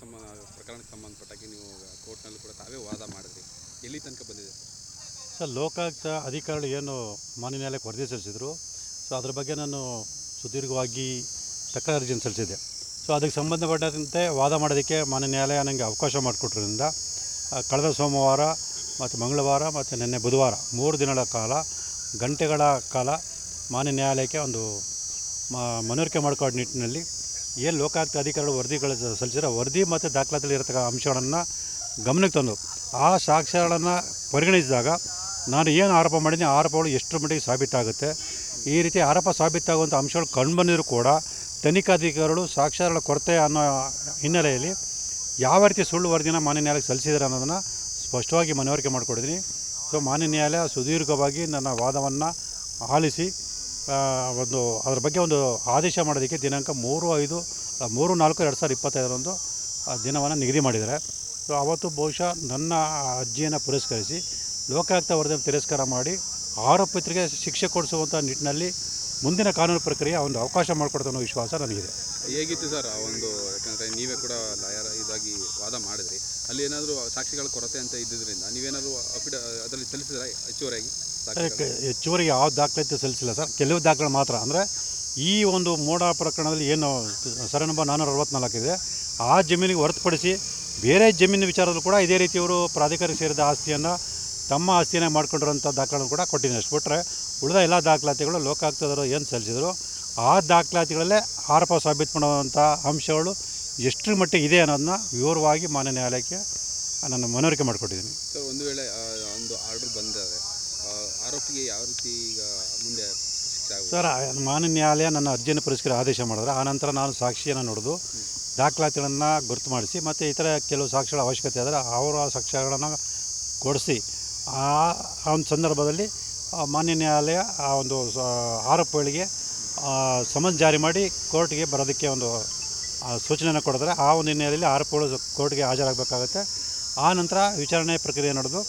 ಸಂಬಂಧ ಪ್ರಕರಣಕ್ಕೆ ಸಂಬಂಧಪಟ್ಟಾಗಿ ನೀವು ಕೋರ್ಟ್ನಲ್ಲಿ ಕೂಡ ತಾವೇ ವಾದ ಮಾಡಿದ್ರಿ. ಎಲ್ಲಿ ತನಕ ಬಂದಿದೆ? ಸರ್, ಲೋಕಾಯುಕ್ತ ಅಧಿಕಾರಿಗಳು ಏನು ಮಾನ್ಯ ನ್ಯಾಯಾಲಯಕ್ಕೆ ವರದಿ ಸಲ್ಲಿಸಿದ್ರು. ಸೊ, ಅದ್ರ ಬಗ್ಗೆ ನಾನು ಸುದೀರ್ಘವಾಗಿ ತಕರಾರು ಅರ್ಜಿಯನ್ನು ಸಲ್ಲಿಸಿದ್ದೆ. ಸೊ, ಅದಕ್ಕೆ ಸಂಬಂಧಪಟ್ಟಂತೆ ವಾದ ಮಾಡೋದಕ್ಕೆ ಮಾನ್ಯ ನ್ಯಾಯಾಲಯ ನನಗೆ ಅವಕಾಶ ಮಾಡಿಕೊಟ್ರಿಂದ ಕಳೆದ ಸೋಮವಾರ ಮತ್ತು ಮಂಗಳವಾರ ಮತ್ತು ನಿನ್ನೆ ಬುಧವಾರ ಮೂರು ದಿನಗಳ ಕಾಲ, ಗಂಟೆಗಳ ಕಾಲ ಮಾನ್ಯ ನ್ಯಾಯಾಲಯಕ್ಕೆ ಒಂದು ಮನವರಿಕೆ ಮಾಡಿಕೊಳ್ಳೋ ನಿಟ್ಟಿನಲ್ಲಿ ಏನು ಲೋಕಾಯುಕ್ತ ಅಧಿಕಾರಿಗಳು ವರದಿಗಳು ಸಲ್ಲಿಸಿರೋ ವರದಿ ಮತ್ತು ದಾಖಲಾತಿಯಲ್ಲಿ ಇರತಕ್ಕ ಅಂಶಗಳನ್ನು ಗಮನಕ್ಕೆ ತಂದು ಆ ಸಾಕ್ಷ್ಯಗಳನ್ನು ಪರಿಗಣಿಸಿದಾಗ ನಾನು ಏನು ಆರೋಪ ಮಾಡಿದ್ದೀನಿ ಆರೋಪಗಳು ಎಷ್ಟರ ಮಟ್ಟಿಗೆ ಸಾಬೀತಾಗುತ್ತೆ. ಈ ರೀತಿ ಆರೋಪ ಸಾಬೀತಾಗುವಂಥ ಅಂಶಗಳು ಕಂಡುಬಂದಿದ್ರು ಕೂಡ ತನಿಖಾಧಿಕಾರಿಗಳು ಸಾಕ್ಷ್ಯಗಳ ಕೊರತೆ ಅನ್ನೋ ಹಿನ್ನೆಲೆಯಲ್ಲಿ ಯಾವ ರೀತಿ ಸುಳ್ಳು ವರದಿನ ಮಾನ್ಯ ನ್ಯಾಯಾಲಯಕ್ಕೆ ಸಲ್ಲಿಸಿದ್ದಾರೆ ಅನ್ನೋದನ್ನು ಸ್ಪಷ್ಟವಾಗಿ ಮನವರಿಕೆ ಮಾಡಿಕೊಡಿದ್ದೀನಿ. ಸೊ ಮಾನ್ಯ ನ್ಯಾಯಾಲಯ ಸುದೀರ್ಘವಾಗಿ ನನ್ನ ವಾದವನ್ನು ಆಲಿಸಿ ಒಂದು ಅದರ ಬಗ್ಗೆ ಒಂದು ಆದೇಶ ಮಾಡೋದಕ್ಕೆ ದಿನಾಂಕ ಮೂರು ಐದು ಮೂರು ನಾಲ್ಕು ಎರಡು ಸಾವಿರದ ಇಪ್ಪತ್ತೈದರಂದು ದಿನವನ್ನು ನಿಗದಿ ಮಾಡಿದ್ದಾರೆ. ಸೊ ಅವತ್ತು ಬಹುಶಃ ನನ್ನ ಅರ್ಜಿಯನ್ನು ಪುರಸ್ಕರಿಸಿ ಲೋಕಾಯುಕ್ತ ವರದಿಯನ್ನು ತಿರಸ್ಕಾರ ಮಾಡಿ ಆರೋಪಿತರಿಗೆ ಶಿಕ್ಷೆ ಕೊಡಿಸುವಂಥ ನಿಟ್ಟಿನಲ್ಲಿ ಮುಂದಿನ ಕಾನೂನು ಪ್ರಕ್ರಿಯೆ ಒಂದು ಅವಕಾಶ ಮಾಡಿಕೊಡ್ತಾ ಅನ್ನೋ ವಿಶ್ವಾಸ ನನಗಿದೆ. ಹೇಗಿತ್ತು ಸರ್ ಆ ಒಂದು, ಯಾಕಂದರೆ ನೀವೇ ಕೂಡ ಲಾಯರ್ ಇದಾಗಿ ವಾದ ಮಾಡಿದ್ರಿ. ಅಲ್ಲಿ ಏನಾದರೂ ಸಾಕ್ಷಿಗಳ ಕೊರತೆ ಅಂತ ಇದ್ದಿದ್ದರಿಂದ ನೀವೇನಾದರೂ ಅಫಿಡ, ಅದರಲ್ಲಿ ಸಲ್ಲಿಸಿದ್ರೆ ಹೆಚ್ಚುವರಿಯಾಗಿ? ಸಾಕ್ಷಿಗಳು? ಕ- ಹೆಚ್ಚುವರಿ ಯಾವ ದಾಖಲಾತಿ ಸಲ್ಲಿಸಿಲ್ಲ ಸರ್. ಕೆಲವು ದಾಖಲೆ ಮಾತ್ರ. ಅಂದರೆ ಈ ಒಂದು ಮೋಡ ಪ್ರಕರಣದಲ್ಲಿ ಏನು ಸರ್ ನಂಬರ್ ನಾನ್ನೂರ ಅರವತ್ತ್ನಾಲ್ಕು ಇದೆ. ಆ ಜಮೀನಿಗೆ ಹೊರತುಪಡಿಸಿ ಬೇರೆ ಜಮೀನಿನ ವಿಚಾರದಲ್ಲೂ ಕೂಡ ಇದೇ ರೀತಿ ಇವರು ಪ್ರಾಧಿಕಾರಕ್ಕೆ ಸೇರಿದ ಆಸ್ತಿಯನ್ನು ತಮ್ಮ ಆಸ್ತಿಯನ್ನೇ ಮಾಡ್ಕೊಂಡಿರೋಂಥ ದಾಖಲೆಗಳು ಕೂಡ ಕೊಟ್ಟಿದ್ದೀನಿ ಅಷ್ಟು ಬಿಟ್ಟರೆ ಉಳಿದ ಎಲ್ಲ ದಾಖಲಾತಿಗಳು ಲೋಕಾಯುಕ್ತದವರು ಏನು ಸಲ್ಲಿಸಿದರು? ಆ ದಾಖಲಾತಿಗಳಲ್ಲೇ ಆರೋಪ ಸಾಬೀತು ಮಾಡುವಂಥ ಅಂಶಗಳು ಎಷ್ಟರ ಮಟ್ಟಿಗೆ ಇದೆ ಅನ್ನೋದನ್ನ ವಿವರವಾಗಿ ಮಾನ್ಯ ನ್ಯಾಯಾಲಯಕ್ಕೆ ನಾನು ಮನವರಿಕೆ ಮಾಡಿಕೊಟ್ಟಿದ್ದೀನಿ. ಸರ್ ಒಂದು ವೇಳೆ ಒಂದು ಆರ್ಡರ್ ಬಂದರೆ ಆರೋಪಿಗೆ ಯಾವ ರೀತಿ ಈಗ ಮುಂದೆ ಸರ್ ಆ- ಮಾನ್ಯ ನ್ಯಾಯಾಲಯ ನನ್ನ ಅರ್ಜಿಯನ್ನು ಪುರಸ್ಕಾರ ಆದೇಶ ಮಾಡಿದ್ರೆ. ಆನಂತರ ನಾನು ಸಾಕ್ಷಿಯನ್ನು ನೋಡಿದು ದಾಖಲಾತಿಗಳನ್ನು ಗುರುತು ಮಾಡಿಸಿ ಮತ್ತು ಇತರ ಕೆಲವು ಸಾಕ್ಷಿಗಳ ಅವಶ್ಯಕತೆ ಆದರೆ ಅವರ ಸಾಕ್ಷ್ಯಗಳನ್ನು ಕೊಡಿಸಿ. ಆ ಆ ಒಂದು ಸಂದರ್ಭದಲ್ಲಿ ಆ ಮಾನ್ಯ ನ್ಯಾಯಾಲಯ ಆ ಒಂದು ಆರೋಪಗಳಿಗೆ ಆ, ಸಮನ್ಸ್ ಜಾರಿ ಮಾಡಿ ಕೋರ್ಟ್ಗೆ ಬರೋದಕ್ಕೆ ಒಂದು ಆ, ಸೂಚನೆಯನ್ನು ಕೊಡಿದ್ರೆ ಆ ಒಂದು ಹಿನ್ನೆಲೆಯಲ್ಲಿ ಆರೋಪಗಳು ಕೋರ್ಟ್ಗೆ ಹಾಜರಾಗಬೇಕಾಗುತ್ತೆ. ಆ ನಂತರ ವಿಚಾರಣೆ ಪ್ರಕ್ರಿಯೆ ನಡೆದು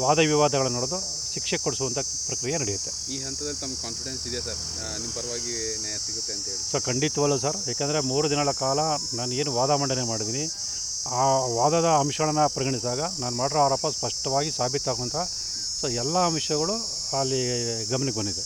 ವಾದ ವಿವಾದಗಳನ್ನು ನಡೆದು ಶಿಕ್ಷೆ ಕೊಡಿಸುವಂಥ ಪ್ರಕ್ರಿಯೆ ನಡೆಯುತ್ತೆ. ಈ ಹಂತದಲ್ಲಿ ತಮ್ಮ ಕಾನ್ಫಿಡೆನ್ಸ್ ಇದೆ ಸರ್? ನಿಮ್ಮ ಪರವಾಗಿ ನ್ಯಾಯ ಸಿಗುತ್ತೆ ಅಂತ ಹೇಳಿ. ಸರ್ ಖಂಡಿತವಲ್ಲ ಸರ್. ಯಾಕಂದರೆ ಮೂರು ದಿನಗಳ ಕಾಲ ನಾನು ಏನು ವಾದ ಮಂಡನೆ ಮಾಡಿದ್ದೀನಿ. ಆ ವಾದದ ಅಂಶಗಳನ್ನು ಪರಿಗಣಿಸಿದಾಗ ನಾನು ಮಾಡಿರೋ ಆರೋಪ ಸ್ಪಷ್ಟವಾಗಿ ಸಾಬೀತಾಗುವಂಥ ಸೊ ಎಲ್ಲ ಅಂಶಗಳು ಅಲ್ಲಿ ಗಮನಕ್ಕೆ ಬಂದಿದೆ.